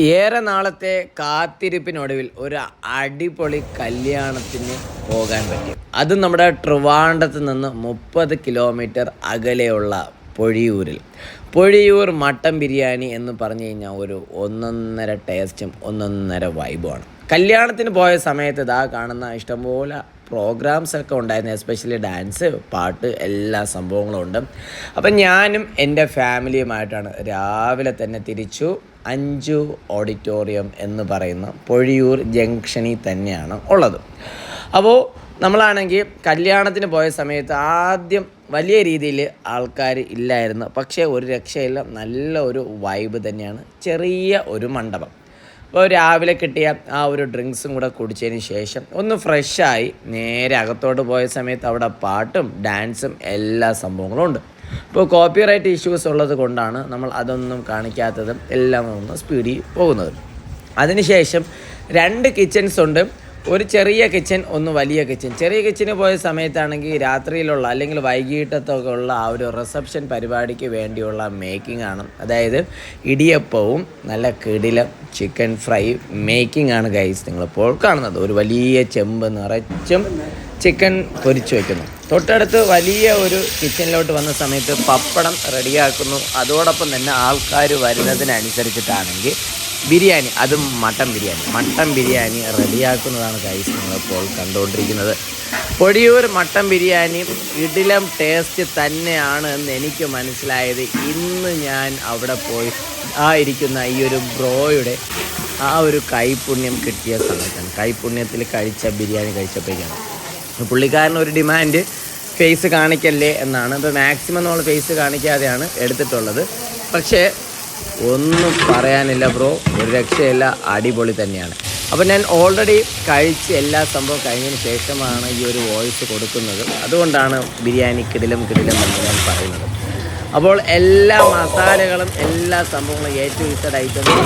ഏറെ നാളത്തെ കാത്തിരിപ്പിനൊടുവിൽ ഒരു അടിപൊളി കല്യാണത്തിന് പോകാൻ പറ്റി. അത് നമ്മുടെ ട്രിവാണ്ടത്ത് നിന്ന് മുപ്പത് കിലോമീറ്റർ അകലെയുള്ള പൊഴിയൂരിൽ. പൊഴിയൂർ മട്ടൻ ബിരിയാണി എന്ന് പറഞ്ഞു കഴിഞ്ഞാൽ ഒരു ഒന്നൊന്നര ടേസ്റ്റും ഒന്നൊന്നര വൈബുമാണ്. കല്യാണത്തിന് പോയ സമയത്ത് ഇതാ കാണുന്ന ഇഷ്ടംപോലെ പ്രോഗ്രാംസ് ഒക്കെ ഉണ്ടായിരുന്നു. എസ്പെഷ്യലി ഡാൻസ് പാട്ട് എല്ലാ സംഭവങ്ങളും ഉണ്ട്. അപ്പം ഞാനും എന്റെ ഫാമിലിയുമായിട്ടാണ് രാവിലെ തന്നെ തിരിച്ചു അഞ്ചു ഓഡിറ്റോറിയം എന്ന് പറയുന്ന പൊഴിയൂർ ജംഗ്ഷനിൽ തന്നെയാണ് ഉള്ളത്. അപ്പോൾ നമ്മളാണെങ്കിൽ കല്യാണത്തിന് പോയ സമയത്ത് ആദ്യം വലിയ രീതിയിൽ ആൾക്കാർ ഇല്ലായിരുന്നു. പക്ഷേ ഒരു രക്ഷയില്ല. നല്ല ഒരു വൈബ് തന്നെയാണ്. ചെറിയ ഒരു മണ്ഡപം. അപ്പോൾ രാവിലെ കിട്ടിയ ആ ഒരു ഡ്രിങ്ക്സും കൂടെ കുടിച്ചതിന് ശേഷം ഒന്ന് ഫ്രഷായി നേരെ അകത്തോട്ട് പോയ സമയത്ത് അവിടെ പാട്ടും ഡാൻസും എല്ലാ സംഭവങ്ങളും ഉണ്ട്. ഇപ്പോൾ കോപ്പിറൈറ്റ് ഇഷ്യൂസ് ഉള്ളത് കൊണ്ടാണ് നമ്മൾ അതൊന്നും കാണിക്കാത്തതും എല്ലാം ഒന്ന് സ്പീഡിൽ പോകുന്നത്. അതിനുശേഷം രണ്ട് കിച്ചൺസ് ഉണ്ട്. ഒരു ചെറിയ കിച്ചൺ ഒന്ന് വലിയ കിച്ചൺ ചെറിയ കിച്ചന് പോയ സമയത്താണെങ്കിൽ രാത്രിയിലുള്ള അല്ലെങ്കിൽ വൈകിട്ടത്തൊക്കെ ഉള്ള ആ ഒരു റിസപ്ഷൻ പരിപാടിക്ക് വേണ്ടിയുള്ള മേക്കിംഗ് ആണ്. അതായത് ഇടിയപ്പവും നല്ല കിടിലം ചിക്കൻ ഫ്രൈ മേക്കിംഗ് ആണ് ഗൈസ് നിങ്ങളിപ്പോൾ കാണുന്നത്. ഒരു വലിയ ചെമ്പ് നിറച്ചും ചിക്കൻ പൊരിച്ചു വെക്കുന്നു. തൊട്ടടുത്ത് വലിയ ഒരു കിച്ചണിലോട്ട് വന്ന സമയത്ത് പപ്പടം റെഡിയാക്കുന്നു അതോടൊപ്പം തന്നെ ആൾക്കാർ വരുന്നതിനനുസരിച്ചിട്ടാണെങ്കിൽ ബിരിയാണി അതും മട്ടൻ ബിരിയാണി. മട്ടൻ ബിരിയാണി റെഡിയാക്കുന്നതാണ് കൈസ് നിങ്ങളിപ്പോൾ കണ്ടുകൊണ്ടിരിക്കുന്നത്. പൊടിയൂർ മട്ടൻ ബിരിയാണി ഇടിലം ടേസ്റ്റ് തന്നെയാണ് എന്ന് എനിക്ക് മനസ്സിലായത്. ഇന്ന് ഞാൻ അവിടെ പോയി ആ ഇരിക്കുന്ന ഈ ഒരു ബ്രോയുടെ ആ ഒരു കൈപുണ്യം കിട്ടിയ സമയത്താണ്. കൈപുണ്യത്തിൽ കഴിച്ച ബിരിയാണി കഴിച്ചപ്പോഴേക്കാണ്. പുള്ളിക്കാരൻ ഒരു ഡിമാൻഡ് ഫേസ് കാണിക്കല്ലേ എന്നാണ്. ഇപ്പോൾ മാക്സിമം നമ്മൾ ഫേസ് കാണിക്കാതെയാണ് എടുത്തിട്ടുള്ളത്. പക്ഷേ ഒന്നും പറയാനില്ല ബ്രോ. ഒരു രക്ഷയില്ല. അടിപൊളി തന്നെയാണ്. അപ്പോൾ ഞാൻ ഓൾറെഡി കഴിച്ച് എല്ലാ സംഭവം കഴിഞ്ഞതിന് ശേഷമാണ് ഈ ഒരു വോയിസ് കൊടുക്കുന്നത്. അതുകൊണ്ടാണ് ബിരിയാണി കിടിലും കിടിലും എന്ന് ഞാൻ പറയുന്നത്. അപ്പോൾ എല്ലാ മസാലകളും എല്ലാ സംഭവങ്ങളും ഏറ്റവും ഇസഡ് ഐറ്റംസ്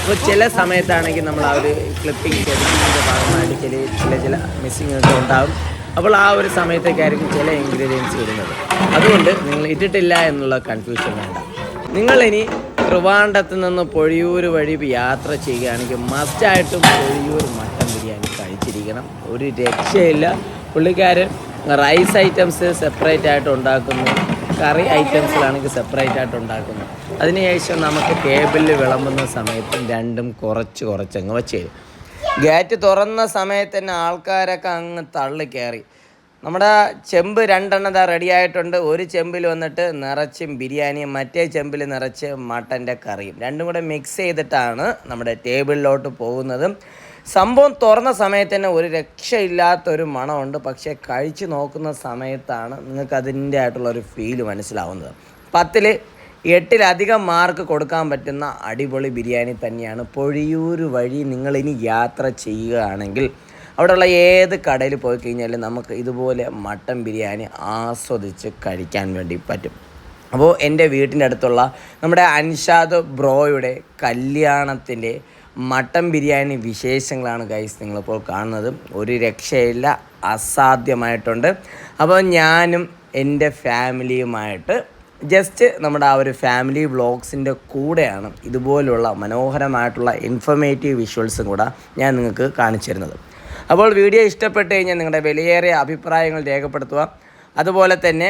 അപ്പോൾ ചില സമയത്താണെങ്കിൽ നമ്മൾ ആ ഒരു ക്ലിപ്പിംഗ് എഡിറ്റിങ്ങിന്റെ ഭാഗമായിട്ട് ചില ചില ചില മിസ്സിങ് ഒക്കെ ഉണ്ടാകും അപ്പോൾ ആ ഒരു സമയത്തേക്കായിരിക്കും ചില ഇൻഗ്രീഡിയൻസ് വരുന്നത്. അതുകൊണ്ട് നിങ്ങൾ ഇട്ടിട്ടില്ല എന്നുള്ള കൺഫ്യൂഷൻ വേണ്ട. നിങ്ങളിനി ട്രിവാണ്ടത്ത് നിന്ന് പൊഴിയൂർ വഴി യാത്ര ചെയ്യുകയാണെങ്കിൽ മസ്റ്റായിട്ടും പൊഴിയൂർ മട്ടൻ ബിരിയാണി കഴിച്ചിരിക്കണം. ഒരു രക്ഷയില്ല. പുള്ളിക്കാരൻ റൈസ് ഐറ്റംസ് സെപ്പറേറ്റ് ആയിട്ട് ഉണ്ടാക്കുന്നു. കറി ഐറ്റംസിലാണെങ്കിൽ സെപ്പറേറ്റ് ആയിട്ട് ഉണ്ടാക്കുന്നു. അതിനുശേഷം നമുക്ക് ടേബിളിൽ വിളമ്പുന്ന സമയത്തും രണ്ടും കുറച്ച് കുറച്ചങ്ങ് വെച്ച് തരും. ഗേറ്റ് തുറന്ന സമയത്ത് തന്നെ ആൾക്കാരൊക്കെ അങ്ങ് തള്ളി കയറി. നമ്മുടെ ചെമ്പ് രണ്ടെണ്ണം ഇതാ റെഡി ആയിട്ടുണ്ട്. ഒരു ചെമ്പിൽ വന്നിട്ട് നിറച്ചും ബിരിയാണിയും മറ്റേ ചെമ്പിൽ നിറച്ച് മട്ടന്റെ കറിയും. രണ്ടും കൂടെ മിക്സ് ചെയ്തിട്ടാണ് നമ്മുടെ ടേബിളിലോട്ട് പോകുന്നതും. സംഭവം തുറന്ന സമയത്ത് തന്നെ ഒരു രക്ഷയില്ലാത്തൊരു മണമുണ്ട്. പക്ഷേ കഴിച്ച് നോക്കുന്ന സമയത്താണ് നിങ്ങൾക്ക് അതിന്റെ ആയിട്ടുള്ള ഒരു ഫീൽ മനസ്സിലാവുന്നത്. പത്തിൽ എട്ടിലധികം മാർക്ക് കൊടുക്കാൻ പറ്റുന്ന അടിപൊളി ബിരിയാണി തന്നെയാണ്. പൊഴിയൂർ വഴി നിങ്ങളിനി യാത്ര ചെയ്യുകയാണെങ്കിൽ അവിടെയുള്ള ഏത് കടയിൽ പോയി കഴിഞ്ഞാലും നമുക്ക് ഇതുപോലെ മട്ടൻ ബിരിയാണി ആസ്വദിച്ച് കഴിക്കാൻ വേണ്ടി പറ്റും. അപ്പോൾ എന്റെ വീട്ടിന്റെ അടുത്തുള്ള നമ്മുടെ അൻഷാദ് ബ്രോയുടെ കല്യാണത്തിന്റെ മട്ടൻ ബിരിയാണി വിശേഷങ്ങളാണ് ഗൈസ് നിങ്ങളിപ്പോൾ കാണുന്നത്. ഒരു രക്ഷയില്ല അസാധ്യമായിട്ടുണ്ട്. അപ്പോൾ ഞാനും എന്റെ ഫാമിലിയുമായിട്ട് ജസ്റ്റ് നമ്മുടെ ആ ഒരു ഫാമിലി വ്ളോഗ്സിന്റെ കൂടെയാണ് ഇതുപോലുള്ള മനോഹരമായിട്ടുള്ള ഇൻഫർമേറ്റീവ് വിഷ്വൽസും കൂടെ ഞാൻ നിങ്ങൾക്ക് കാണിച്ചു തരുന്നത്. അപ്പോൾ വീഡിയോ ഇഷ്ടപ്പെട്ട് കഴിഞ്ഞാൽ നിങ്ങളുടെ വിലയേറിയ അഭിപ്രായങ്ങൾ രേഖപ്പെടുത്തുക. അതുപോലെ തന്നെ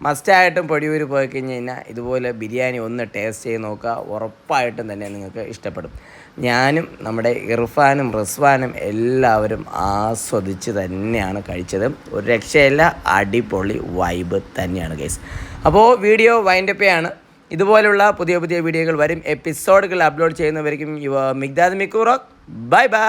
മസ്റ്റായിട്ടും പൊടിയൂർ പോയി കഴിഞ്ഞ് കഴിഞ്ഞാൽ ഇതുപോലെ ബിരിയാണി ഒന്ന് ടേസ്റ്റ് ചെയ്ത് നോക്കുക. ഉറപ്പായിട്ടും തന്നെ നിങ്ങൾക്ക് ഇഷ്ടപ്പെടും. ഞാനും നമ്മുടെ ഇർഫാനും റിസ്വാനും എല്ലാവരും ആസ്വദിച്ച് തന്നെയാണ് കഴിച്ചത്. ഒരു രക്ഷയല്ല അടിപൊളി വൈബ് തന്നെയാണ് ഗൈസ് അപ്പോൾ വീഡിയോ വൈൻഡപ്പയാണ് ഇതുപോലുള്ള പുതിയ പുതിയ വീഡിയോകൾ വരും. എപ്പിസോഡുകൾ അപ്ലോഡ് ചെയ്യുന്നവർക്കും മിഗ്ദാദ് മിക്കൂറോ ബൈ ബൈ